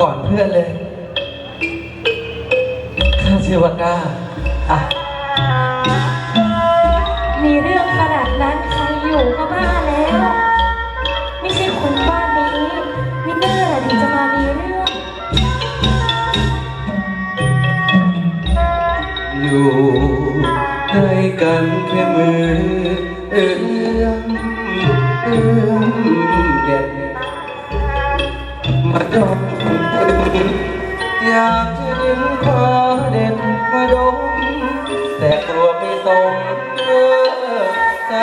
ก่อนเพื่อนเลยข้าชื่อว่าก้าอะมีเรื่องขนาดนั้นใครอยู่ก็บ้าแล้ว ไม่ใช่คนบ้านนี้วินเนอร์ถึงจะมามีเรื่อง อยู่ด้วยกันแค่มือเอื้อมเอื้อมเด็ดมาดม อยากจะดึงพาเด็ดมาดมแต่กลัวไม่ตรงเออใจ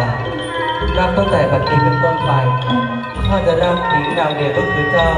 านับตั้งแต่บัดนี้เป็นต้นไปข้าจะรักหญิงนางเดียวก็คือเจ้า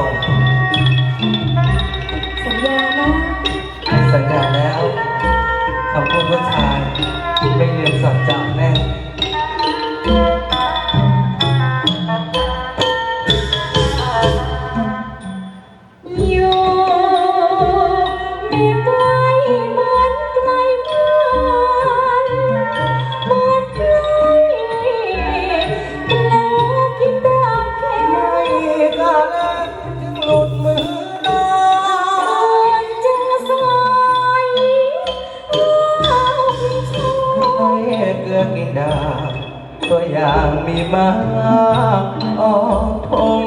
មីមាអផង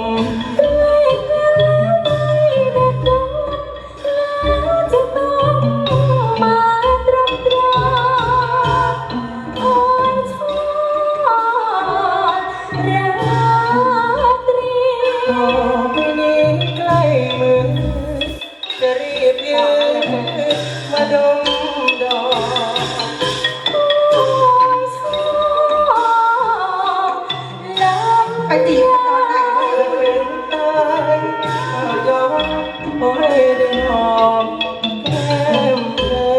មកដល់ ห้ได้หอมแก้มเธอ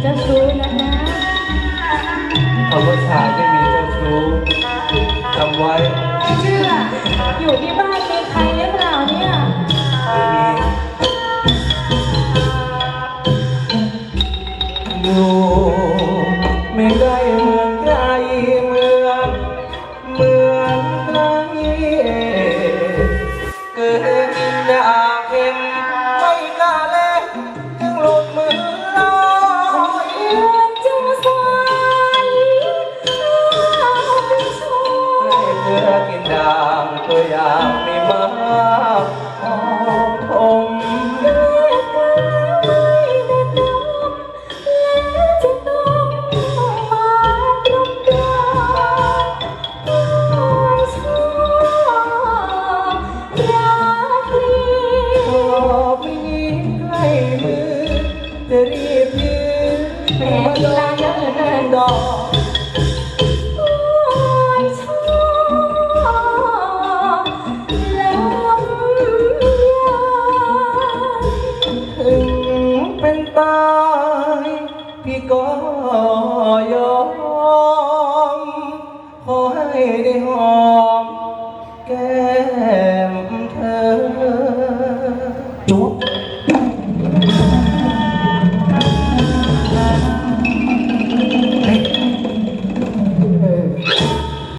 เจะชู้นะนะคำว่าชายไม่มีเจ้าชู้จำไว้ เชื่ออยู่ที่บ้าน พี่แปลว่าลาเยอะเกินดอกถึงเป็นตายพี่ก็ยอมขอให้ได้หอม